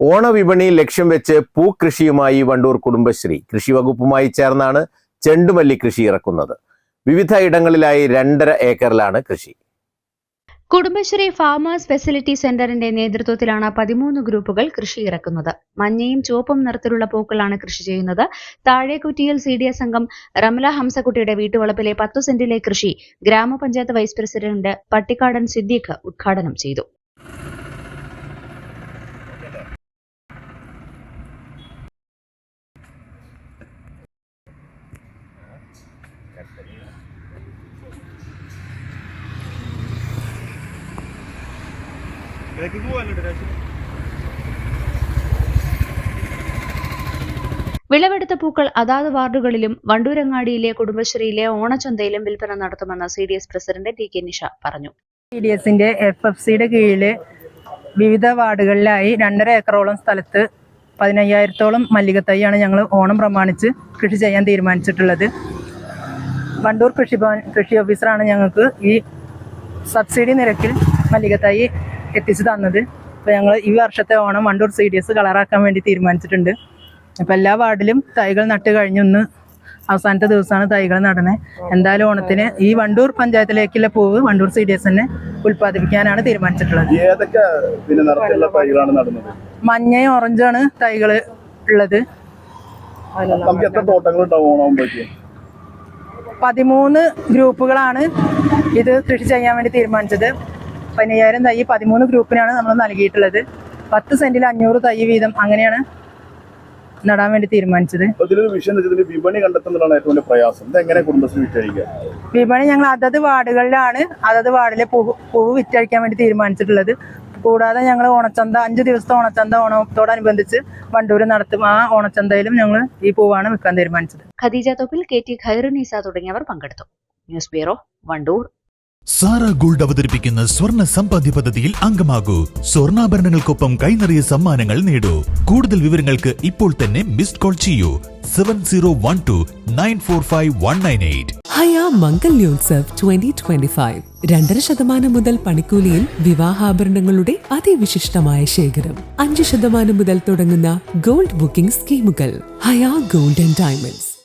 ഓണവിപണി ലക്ഷ്യം വെച്ച് പൂക്കൃഷിയുമായി വണ്ടൂർ കുടുംബശ്രീ കൃഷി വകുപ്പുമായി ചേർന്നാണ് ചെണ്ടുമല്ലി കൃഷി ഇറക്കുന്നത്. വിവിധ ഇടങ്ങളിലായി രണ്ടര ഏക്കറിലാണ് കൃഷി. കുടുംബശ്രീ ഫാമേഴ്സ് ഫെസിലിറ്റി സെന്ററിന്റെ നേതൃത്വത്തിലാണ് പതിമൂന്ന് ഗ്രൂപ്പുകൾ കൃഷി ഇറക്കുന്നത്. മഞ്ഞയും ചുവപ്പും നിറത്തിലുള്ള പൂക്കളാണ് കൃഷി ചെയ്യുന്നത്. താഴേക്കുറ്റിയിൽ സി ഡി എസ് അംഗം റമല ഹംസക്കുട്ടിയുടെ വീട്ടുവളപ്പിലെ പത്തു സെന്റിലെ കൃഷി ഗ്രാമപഞ്ചായത്ത് വൈസ് പ്രസിഡന്റ് പട്ടിക്കാടൻ സിദ്ദീഖ് ഉദ്ഘാടനം ചെയ്തു. വിളവെടുത്ത പൂക്കൾ അതാത് വാർഡുകളിലും വണ്ടൂരങ്ങാടിയിലെ കുടുംബശ്രീയിലെ ഓണച്ചന്തയിലും വിൽപ്പന നടത്തുമെന്ന് C D S president T K Nisha പറഞ്ഞു. സി ഡി എസിന്റെ എഫ് എഫ് സിയുടെ കീഴിൽ വിവിധ വാർഡുകളിലായി രണ്ടര ഏക്കറോളം സ്ഥലത്ത് പതിനയ്യായിരത്തോളം മല്ലികത്തൈയാണ് ഞങ്ങൾ ഓണം പ്രമാണിച്ച് കൃഷി ചെയ്യാൻ തീരുമാനിച്ചിട്ടുള്ളത്. വണ്ടൂർ കൃഷിഭവൻ കൃഷി ഓഫീസറാണ് ഞങ്ങൾക്ക് ഈ സബ്സിഡി നിരക്കിൽ മല്ലികത്തൈ എത്തിച്ചു തന്നത്. അപ്പോൾ ഞങ്ങൾ ഈ വർഷത്തെ Onam Wandoor C D S കളറാക്കാൻ വേണ്ടി തീരുമാനിച്ചിട്ടുണ്ട്. അപ്പോൾ എല്ലാ വാർഡിലും തൈകൾ നട്ട് കഴിഞ്ഞൊന്ന് അവസാനത്തെ ദിവസമാണ് തൈകൾ നടണേ എന്തായാലും ഓണത്തിന് ഈ വണ്ടൂർ പഞ്ചായത്തിലേക്കുള്ള പൂവ് വണ്ടൂർ സി ഡി എസ് തന്നെ ഉൽപ്പാദിപ്പിക്കാനാണ് തീരുമാനിച്ചിട്ടുള്ളത് മഞ്ഞയും ഓറഞ്ചാണ് തൈകൾ ഉള്ളത്. പതിമൂന്ന് ഗ്രൂപ്പുകളാണ് ഇത് കൃഷി ചെയ്യാൻ വേണ്ടി തീരുമാനിച്ചത്. പതിനയ്യായിരം തൈ പതിമൂന്ന് ഗ്രൂപ്പിനാണ് നമ്മൾ നൽകിയിട്ടുള്ളത്. പത്ത് സെന്റിൽ അഞ്ഞൂറ് തൈ വീതം അങ്ങനെയാണ് നടാൻ വേണ്ടി തീരുമാനിച്ചത്. വിപണി കണ്ടെത്തുന്നതാണ് ഏറ്റവും വലിയ പ്രയാസം. ഇത് എങ്ങനെ കുടുംബശ്രീ വിറ്റഴിക്കുക? വിപണി ഞങ്ങൾ അതത് വാർഡുകളിലാണ് അതത് വാർഡിലെ പൂവ് പൂവ് വിറ്റഴിക്കാൻ വേണ്ടി തീരുമാനിച്ചിട്ടുള്ളത്. കൂടാതെ ഞങ്ങൾ ഓണച്ചന്ത അഞ്ച് ദിവസത്തെ ഓണച്ചന്ത ഓണത്തോടനുബന്ധിച്ച് വണ്ടൂർ നടത്തും. ആ ഓണച്ചന്തയിലും ഞങ്ങൾ ഈ പൂവാണ് വിൽക്കാൻ തീരുമാനിച്ചത്. ഖദീജ തൊപ്പിൽ കെ ടി ഖൈറുനീസ തുടങ്ങിയവർ പങ്കെടുത്തു. News bureau Wandoor. Sara gold അവതരിപ്പിക്കുന്ന സ്വർണ സമ്പാദ്യ പദ്ധതിയിൽ അംഗമാകൂ. സ്വർണാഭരണങ്ങൾക്കൊപ്പം കൈനിറിയ സമ്മാനങ്ങൾ നേടൂ. കൂടുതൽ വിവരങ്ങൾക്ക് ഇപ്പോൾ തന്നെ മിസ്ഡ് കോൾ ചെയ്യൂ. Seven zero one two nine four five one nine eight. Haya Mangalyotsav twenty twenty five. രണ്ടര ശതമാനം മുതൽ പണിക്കൂലിയിൽ വിവാഹാഭരണങ്ങളുടെ അതിവിശിഷ്ടമായ ശേഖരം. അഞ്ച് ശതമാനം മുതൽ തുടങ്ങുന്ന ഗോൾഡ് ബുക്കിംഗ് സ്കീമുകൾ. ഹയാ ഗോൾഡ് ആൻഡ് ഡയമണ്ട്സ്.